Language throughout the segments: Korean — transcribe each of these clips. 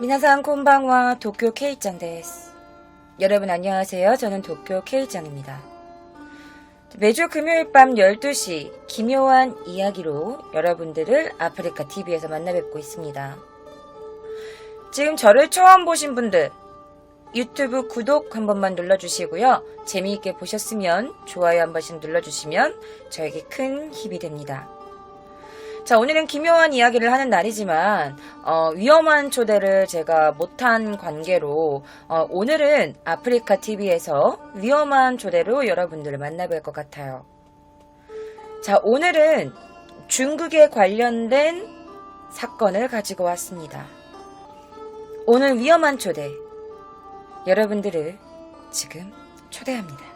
미나상 콘방와 도쿄 케이짱 데스. 여러분 안녕하세요. 저는 도쿄 케이짱입니다. 매주 금요일 밤 12시 기묘한 이야기로 여러분들을 아프리카 TV에서 만나 뵙고 있습니다. 지금 저를 처음 보신 분들 유튜브 구독 한 번만 눌러주시고요. 재미있게 보셨으면 좋아요 한 번씩 눌러주시면 저에게 큰 힘이 됩니다. 자, 오늘은 기묘한 이야기를 하는 날이지만, 어, 위험한 초대를 제가 못한 관계로, 어, 오늘은 아프리카 TV에서 위험한 초대로 여러분들을 만나뵐 것 같아요. 자, 오늘은 중국에 관련된 사건을 가지고 왔습니다. 오늘 위험한 초대. 여러분들을 지금 초대합니다.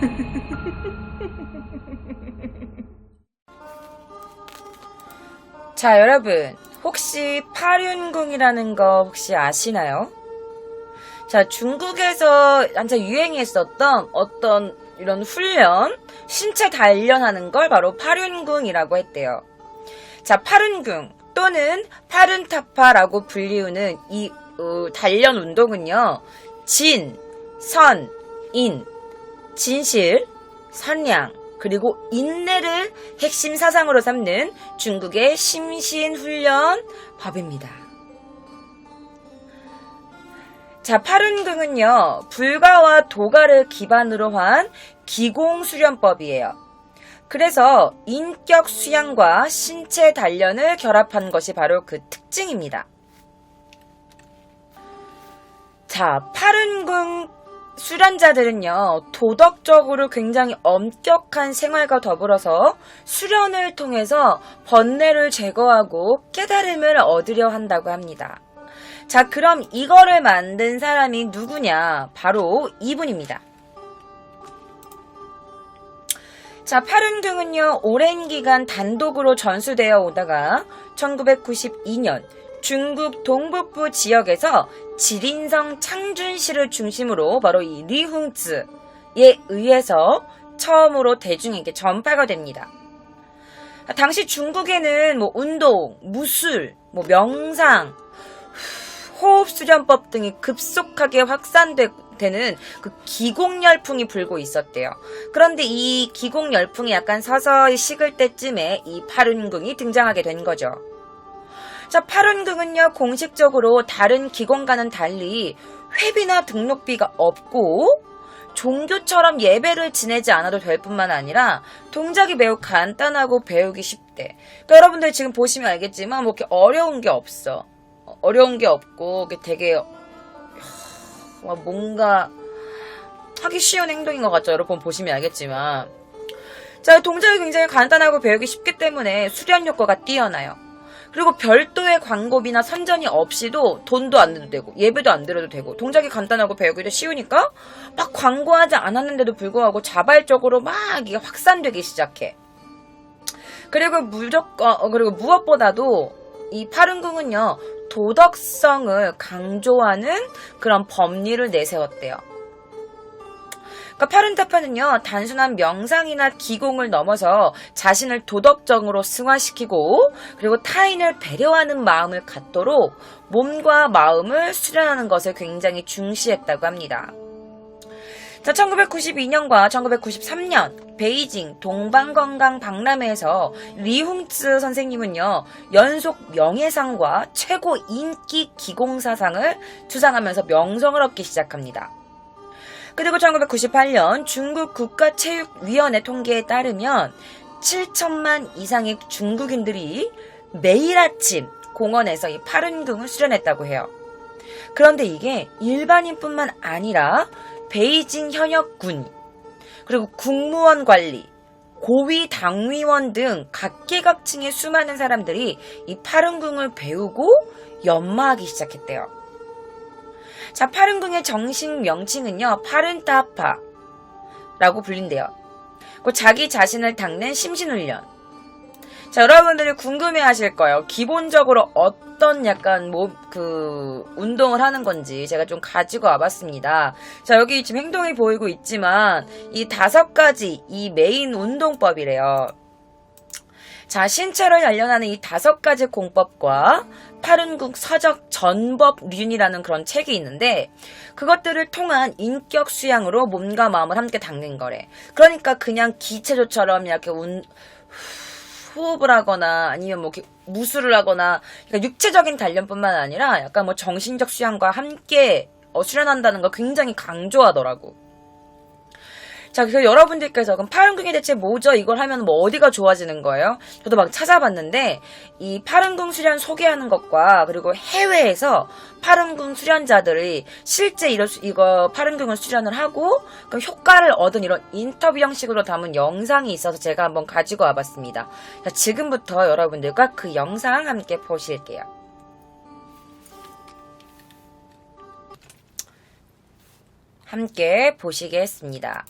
자, 여러분. 혹시 파륜궁이라는 거 혹시 아시나요? 자, 중국에서 한참 유행했었던 어떤 이런 훈련, 신체 단련하는 걸 바로 파륜궁이라고 했대요. 자, 파륜궁 또는 파륜타파라고 불리우는 이 어, 단련 운동은요. 진, 선, 인, 진실, 선량, 그리고 인내를 핵심 사상으로 삼는 중국의 심신훈련 법입니다. 자, 파룬궁은요, 불가와 도가를 기반으로 한 기공수련법이에요. 그래서 인격 수양과 신체 단련을 결합한 것이 바로 그 특징입니다. 자, 파룬궁 수련자들은요, 도덕적으로 굉장히 엄격한 생활과 더불어서 수련을 통해서 번뇌를 제거하고 깨달음을 얻으려 한다고 합니다. 자, 그럼 이거를 만든 사람이 누구냐? 바로 이분입니다. 자, 파룬등은요, 오랜 기간 단독으로 전수되어 오다가 1992년 중국 동북부 지역에서 지린성 창준시를 중심으로 바로 이 리흥즈에 의해서 처음으로 대중에게 전파가 됩니다. 당시 중국에는 뭐 운동, 무술, 뭐 명상, 호흡 수련법 등이 급속하게 확산되는 그 기공 열풍이 불고 있었대요. 그런데 이 기공 열풍이 약간 서서히 식을 때쯤에 이 파룬궁이 등장하게 된 거죠. 자, 파룬궁은요, 공식적으로 다른 기공과는 달리 회비나 등록비가 없고, 종교처럼 예배를 지내지 않아도 될 뿐만 아니라, 동작이 매우 간단하고 배우기 쉽대. 그러니까 여러분들 지금 보시면 알겠지만, 뭐 이렇게 어려운 게 없어. 어, 어려운 게 없고, 되게, 하, 뭔가, 하기 쉬운 행동인 것 같죠? 여러분 보시면 알겠지만. 자, 동작이 굉장히 간단하고 배우기 쉽기 때문에 수련 효과가 뛰어나요. 그리고 별도의 광고비나 선전이 없이도 돈도 안 내도 되고 예배도 안 들어도 되고 동작이 간단하고 배우기도 쉬우니까 막 광고하지 않았는데도 불구하고 자발적으로 막 이게 확산되기 시작해. 그리고 무조건 어, 그리고 무엇보다도 이 파룬궁은요 도덕성을 강조하는 그런 법리를 내세웠대요. 그러니까 파룬타파는요 단순한 명상이나 기공을 넘어서 자신을 도덕적으로 승화시키고 그리고 타인을 배려하는 마음을 갖도록 몸과 마음을 수련하는 것을 굉장히 중시했다고 합니다. 자, 1992년과 1993년 베이징 동방건강 박람회에서 리훈츠 선생님은요 연속 명예상과 최고 인기 기공사상을 수상하면서 명성을 얻기 시작합니다. 그리고 1998년 중국 국가체육위원회 통계에 따르면 7천만 이상의 중국인들이 매일 아침 공원에서 이 파룬궁을 수련했다고 해요. 그런데 이게 일반인뿐만 아니라 베이징 현역군, 그리고 국무원 관리, 고위 당위원 등 각계각층의 수많은 사람들이 이 파룬궁을 배우고 연마하기 시작했대요. 자, 파룬궁의 정식 명칭은요, 파룬타파라고 불린대요. 그 자기 자신을 닦는 심신훈련. 자, 여러분들이 궁금해 하실 거예요. 기본적으로 어떤 약간 뭐, 그, 운동을 하는 건지 제가 좀 가지고 와봤습니다. 자, 여기 지금 행동이 보이고 있지만, 이 다섯 가지, 이 메인 운동법이래요. 자, 신체를 단련하는 이 다섯 가지 공법과 파른국 서적 전법륜이라는 그런 책이 있는데 그것들을 통한 인격 수양으로 몸과 마음을 함께 닦는 거래. 그러니까 그냥 기체조처럼 이렇게 운, 호흡을 하거나 아니면 뭐 무술을 하거나 그러니까 육체적인 단련뿐만 아니라 약간 뭐 정신적 수양과 함께 어, 수련한다는 걸 굉장히 강조하더라고. 자, 그래서 여러분들께서 그럼 파른궁이 대체 뭐죠? 이걸 하면 뭐 어디가 좋아지는 거예요? 저도 막 찾아봤는데 이 파른궁 수련 소개하는 것과 그리고 해외에서 파른궁 수련자들이 실제 수- 이거 파른궁을 수련을 하고 그 효과를 얻은 이런 인터뷰 형식으로 담은 영상이 있어서 제가 한번 가지고 와봤습니다. 자, 지금부터 여러분들과 그 영상 함께 보실게요. 함께 보시겠습니다.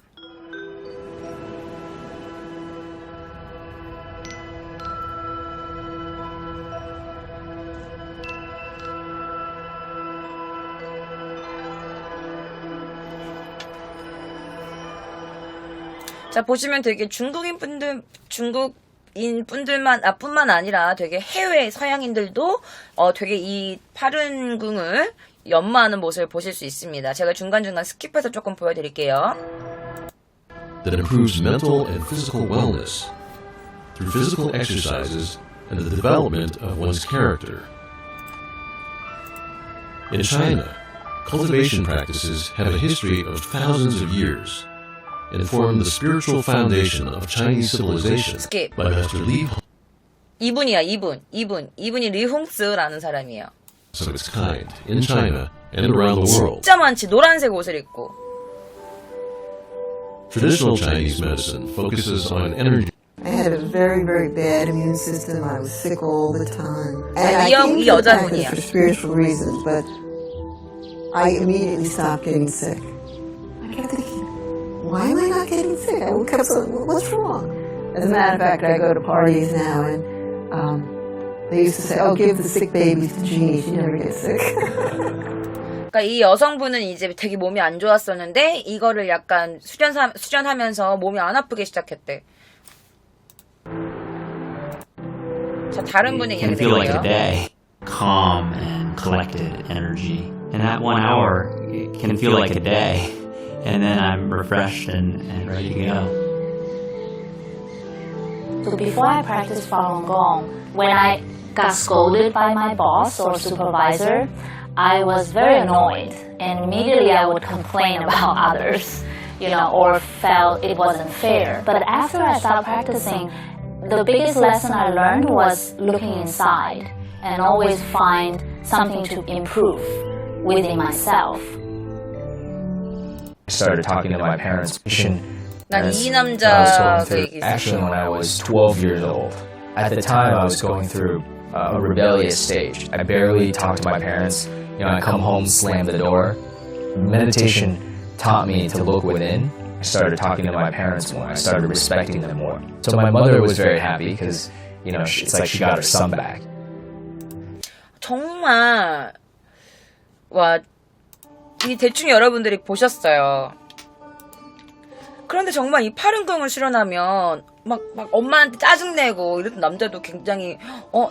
자 보시면 되게 중국인 분들 중국 인 분들만 아 뿐만 아니라 되게 해외 서양인들도 어 되게 이 파른궁을 연마하는 모습을 보실 수 있습니다. 제가 중간중간 스킵해서 조금 보여드릴게요. that improves mental and physical wellness through physical exercises and the development of one's character. In China, cultivation practices have a history of thousands of years and form the spiritual foundation of Chinese civilization Skip. by Master Li Hong 이분이야 이분 이분 이분이 리홍스라는 사람이에요. of its kind in China and around the world. 진짜 많지 노란색 옷을 입고 Traditional Chinese medicine focuses on energy I had a very, very bad immune system. I was sick all the time. And 이 I 영- came 이 to the 여자분이야. practice for spiritual reasons, but I immediately stopped getting sick. Why am I not getting sick? I kept saying, what's wrong? As a matter of fact, I go to parties now and um, they used to say, oh, give the sick babies to Jeannie. She never gets sick. 그러니까 이 여성분은 이제 되게 몸이 안 좋았었는데 이거를 약간 수련 수련하면서 몸이 안 아프게 시작했대. 자 다른 분의 can 이야기 feel like a 들어요. day. Calm and collected energy. And that one hour it can feel like a day. And then I'm refreshed and, and ready to go. So before I practiced Falun Gong, when I got scolded by my boss or supervisor, I was very annoyed and immediately I would complain about others, you know, or felt it wasn't fair. But after I started practicing, the biggest lesson I learned was looking inside and always find something to improve within myself. I started talking to my parents. 난 as 이 I was 남자 going 그 through- 얘기 있어. Actually, when I was 12 years old, at the time I was going through uh, a rebellious stage. I barely talked to my parents. You know, I come home, slam the door. Meditation taught me to look within. I started talking to my parents more. I started respecting them more. So my mother was very happy because, you know, she, it's like she got her son back. 정말 와 이 대충 여러분들이 보셨어요. 그런데 정말 이 파른궁을 수련하면 막, 막 엄마한테 짜증내고 이랬던 남자도 굉장히 어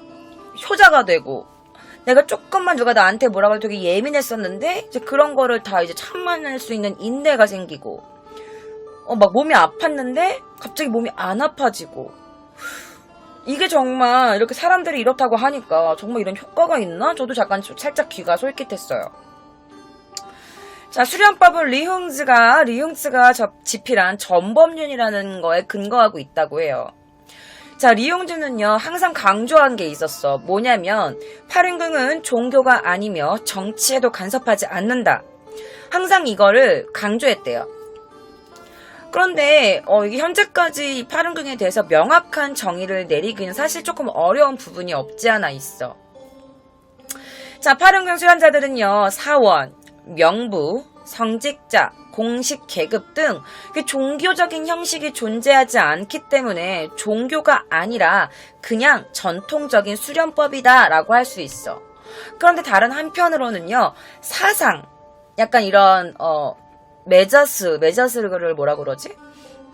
효자가 되고 내가 조금만 누가 나한테 뭐라고 해도 되게 예민했었는데 이제 그런 거를 다 이제 참아낼 수 있는 인내가 생기고 어 막 몸이 아팠는데 갑자기 몸이 안 아파지고 이게 정말 이렇게 사람들이 이렇다고 하니까 정말 이런 효과가 있나? 저도 잠깐 좀 살짝 귀가 솔깃했어요. 자, 수련법은 리흥즈가, 리흥즈가 접- 집필한 전범륜이라는 거에 근거하고 있다고 해요. 자, 리용주는요, 항상 강조한 게 있었어. 뭐냐면, 파륜궁은 종교가 아니며 정치에도 간섭하지 않는다. 항상 이거를 강조했대요. 그런데, 어, 이게 현재까지 이 파륜궁에 대해서 명확한 정의를 내리기는 사실 조금 어려운 부분이 없지 않아 있어. 자, 파륜궁 수련자들은요, 사원, 명부, 성직자, 공식 계급 등그 종교적인 형식이 존재하지 않기 때문에 종교가 아니라 그냥 전통적인 수련법이다 라고 할 수 있어. 그런데 다른 한편으로는요, 사상, 약간 이런, 어, 메저스, 메저스를 뭐라 그러지?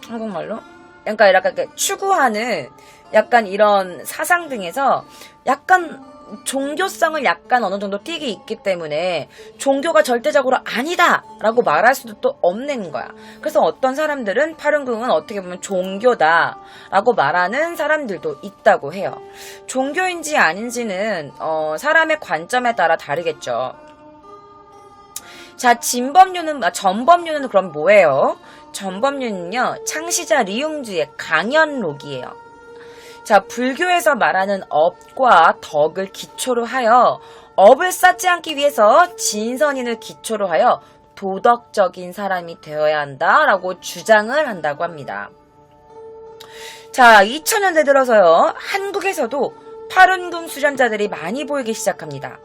한국말로? 약간 이렇게 추구하는 약간 이런 사상 등에서 약간 종교성을 약간 어느 정도 띄기 있기 때문에 종교가 절대적으로 아니다 라고 말할 수도 또 없는 거야. 그래서 어떤 사람들은 파룬궁은 어떻게 보면 종교다 라고 말하는 사람들도 있다고 해요. 종교인지 아닌지는 어, 사람의 관점에 따라 다르겠죠. 자, 진범류는, 아, 전범류는 그럼 뭐예요? 전범류는요, 창시자 리웅주의 강연록이에요. 자, 불교에서 말하는 업과 덕을 기초로 하여 업을 쌓지 않기 위해서 진선인을 기초로 하여 도덕적인 사람이 되어야 한다라고 주장을 한다고 합니다. 자, 2000년대 들어서요, 한국에서도 파룬궁 수련자들이 많이 보이기 시작합니다.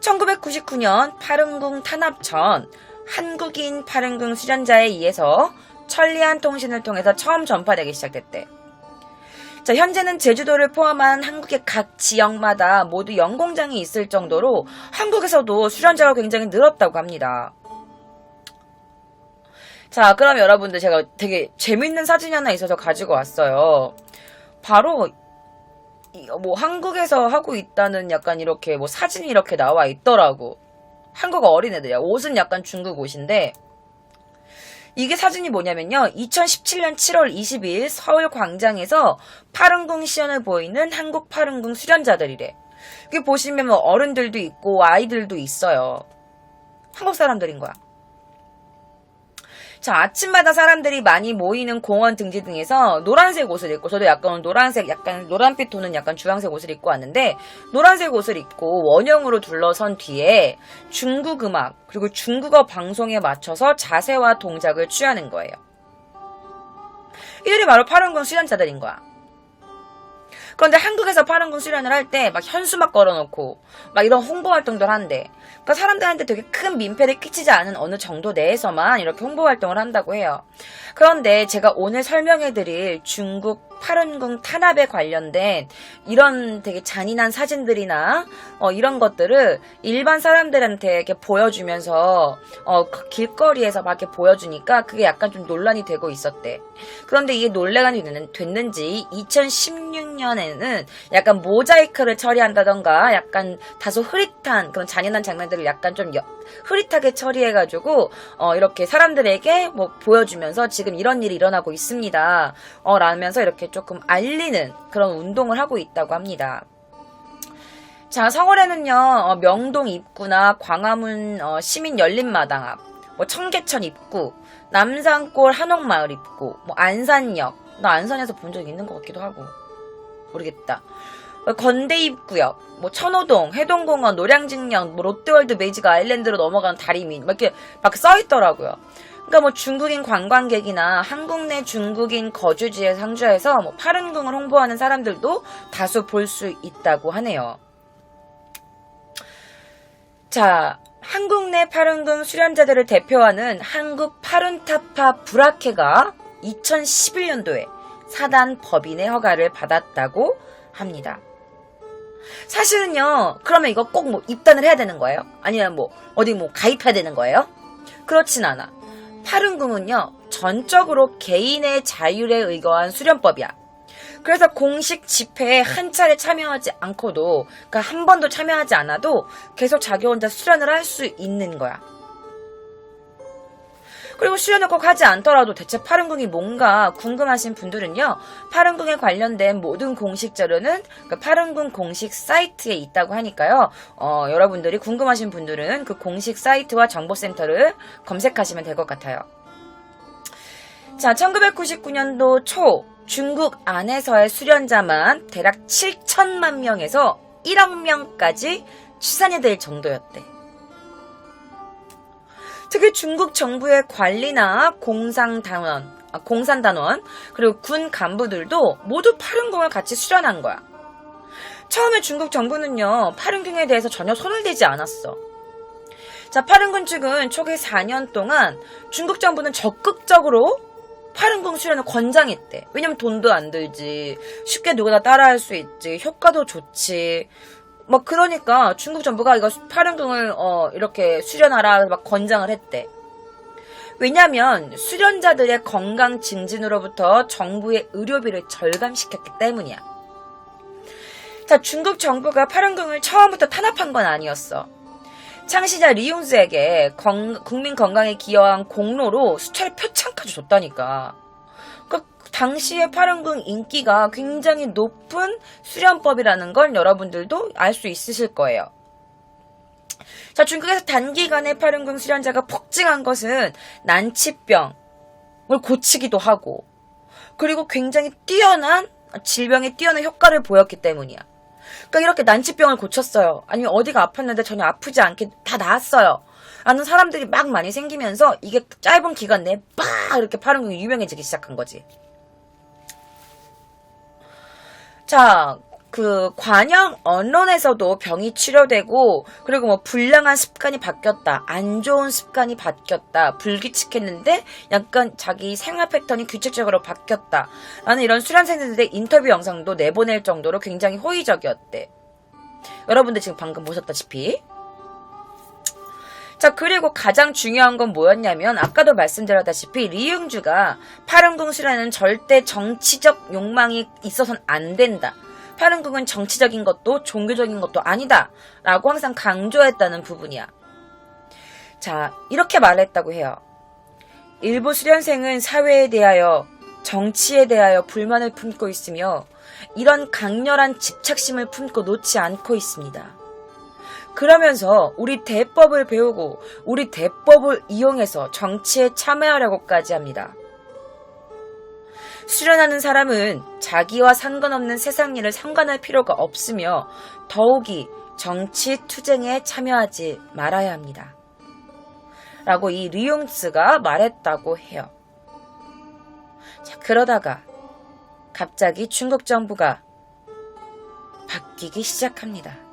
1999년 파룬궁 탄압 전 한국인 파룬궁 수련자에 의해서 천리안 통신을 통해서 처음 전파되기 시작됐대. 자, 현재는 제주도를 포함한 한국의 각 지역마다 모두 연공장이 있을 정도로 한국에서도 수련자가 굉장히 늘었다고 합니다. 자, 그럼 여러분들 제가 되게 재밌는 사진이 하나 있어서 가지고 왔어요. 바로 이- 뭐 한국에서 하고 있다는 약간 이렇게 뭐 사진이 이렇게 나와 있더라고. 한국 어린애들이야. 옷은 약간 중국 옷인데 이게 사진이 뭐냐면요. 2017년 7월 22일 서울 광장에서 파룬궁 시연을 보이는 한국 파룬궁 수련자들이래. 여기 보시면 뭐 어른들도 있고 아이들도 있어요. 한국 사람들인 거야. 자, 아침마다 사람들이 많이 모이는 공원 등지 등에서 노란색 옷을 입고, 저도 약간 노란색, 약간 노란빛 도는 약간 주황색 옷을 입고 왔는데, 노란색 옷을 입고 원형으로 둘러선 뒤에 중국 음악, 그리고 중국어 방송에 맞춰서 자세와 동작을 취하는 거예요. 이들이 바로 파룬궁 수련자들인 거야. 그런데 한국에서 파룬궁 수련을 할 때 막 현수막 걸어놓고 막 이런 홍보 활동들 한대. 그러니까 사람들한테 되게 큰 민폐를 끼치지 않은 어느 정도 내에서만 이렇게 홍보 활동을 한다고 해요. 그런데 제가 오늘 설명해드릴 중국 파룬궁 탄압에 관련된 이런 되게 잔인한 사진들이나 어, 이런 것들을 일반 사람들한테 이렇게 보여주면서 어, 그 길거리에서 막 이렇게 보여주니까 그게 약간 좀 논란이 되고 있었대. 그런데 이게 논란이 됐는- 됐는지 2016년에는 약간 모자이크를 처리한다던가 약간 다소 흐릿한 그런 잔인한 장면들을 약간 좀 여- 흐릿하게 처리해가지고 어, 이렇게 사람들에게 뭐 보여주면서 지금 이런 일이 일어나고 있습니다. 어, 라면서 이렇게 조금 알리는 그런 운동을 하고 있다고 합니다. 자, 서울에는요, 어, 명동 입구나 광화문 어, 시민 열린마당 앞, 뭐 청계천 입구, 남산골 한옥마을 입구, 뭐 안산역, 나 안산에서 본 적 있는 것 같기도 하고, 모르겠다. 어, 건대 입구역, 뭐 천호동, 해동공원, 노량진역, 뭐 롯데월드 베이지가 아일랜드로 넘어가는 다리 밑, 막 이렇게 막 써있더라고요. 그러니까 뭐 중국인 관광객이나 한국 내 중국인 거주지에 상주해서 뭐 파룬궁을 홍보하는 사람들도 다수 볼 수 있다고 하네요. 자, 한국 내 파룬궁 수련자들을 대표하는 한국 파룬타파 브라케가 2011년도에 사단 법인의 허가를 받았다고 합니다. 사실은요, 그러면 이거 꼭 뭐 입단을 해야 되는 거예요? 아니면 뭐 어디 뭐 가입해야 되는 거예요? 그렇진 않아. 파룬궁은요, 전적으로 개인의 자율에 의거한 수련법이야. 그래서 공식 집회에 한 차례 참여하지 않고도, 그러니까 한 번도 참여하지 않아도 계속 자기 혼자 수련을 할 수 있는 거야. 그리고 꼭 하지 않더라도 대체 파룬궁이 뭔가 궁금하신 분들은요, 파룬궁에 관련된 모든 공식 자료는 그 파룬궁 공식 사이트에 있다고 하니까요, 어, 여러분들이 궁금하신 분들은 그 공식 사이트와 정보센터를 검색하시면 될 것 같아요. 자, 1999년도 초 중국 안에서의 수련자만 대략 7천만 명에서 1억 명까지 추산이 될 정도였대. 특히 중국 정부의 관리나 공상단원, 아, 공산단원, 그리고 군 간부들도 모두 파룬궁을 같이 수련한 거야. 처음에 중국 정부는요, 파룬궁에 대해서 전혀 손을 대지 않았어. 자, 파룬궁 측은 초기 4년 동안 중국 정부는 적극적으로 파룬궁 수련을 권장했대. 왜냐면 돈도 안 들지. 쉽게 누구나 따라할 수 있지. 효과도 좋지. 막 그러니까 중국 정부가 이거 파룬궁을 어 이렇게 수련하라 막 권장을 했대. 왜냐면 수련자들의 건강 증진으로부터 정부의 의료비를 절감시켰기 때문이야. 자, 중국 정부가 파룬궁을 처음부터 탄압한 건 아니었어. 창시자 리용스에게 건- 국민 건강에 기여한 공로로 수차례 표창까지 줬다니까. 그 당시의 파룬궁 인기가 굉장히 높은 수련법이라는 걸 여러분들도 알 수 있으실 거예요. 자, 중국에서 단기간에 파룬궁 수련자가 폭증한 것은 난치병을 고치기도 하고, 그리고 굉장히 뛰어난, 질병에 뛰어난 효과를 보였기 때문이야. 그러니까 이렇게 난치병을 고쳤어요. 아니면 어디가 아팠는데 전혀 아프지 않게 다 나았어요. 라는 사람들이 막 많이 생기면서 이게 짧은 기간 내에 빡 이렇게 파룬궁이 유명해지기 시작한 거지. 자, 그 관영 언론에서도 병이 치료되고 그리고 뭐 불량한 습관이 바뀌었다. 안 좋은 습관이 바뀌었다. 불규칙했는데 약간 자기 생활 패턴이 규칙적으로 바뀌었다. 라는 이런 수련생들의 인터뷰 영상도 내보낼 정도로 굉장히 호의적이었대. 여러분들 지금 방금 보셨다시피 자, 그리고 가장 중요한 건 뭐였냐면, 아까도 말씀드렸다시피, 리응주가 파룬궁 수련은 절대 정치적 욕망이 있어서는 안 된다. 파룬궁은 정치적인 것도 종교적인 것도 아니다. 라고 항상 강조했다는 부분이야. 자, 이렇게 말했다고 해요. 일부 수련생은 사회에 대하여, 정치에 대하여 불만을 품고 있으며, 이런 강렬한 집착심을 품고 놓지 않고 있습니다. 그러면서 우리 대법을 배우고 우리 대법을 이용해서 정치에 참여하려고까지 합니다. 수련하는 사람은 자기와 상관없는 세상 일을 상관할 필요가 없으며 더욱이 정치 투쟁에 참여하지 말아야 합니다. 라고 이 리용스가 말했다고 해요. 자, 그러다가 갑자기 중국 정부가 바뀌기 시작합니다.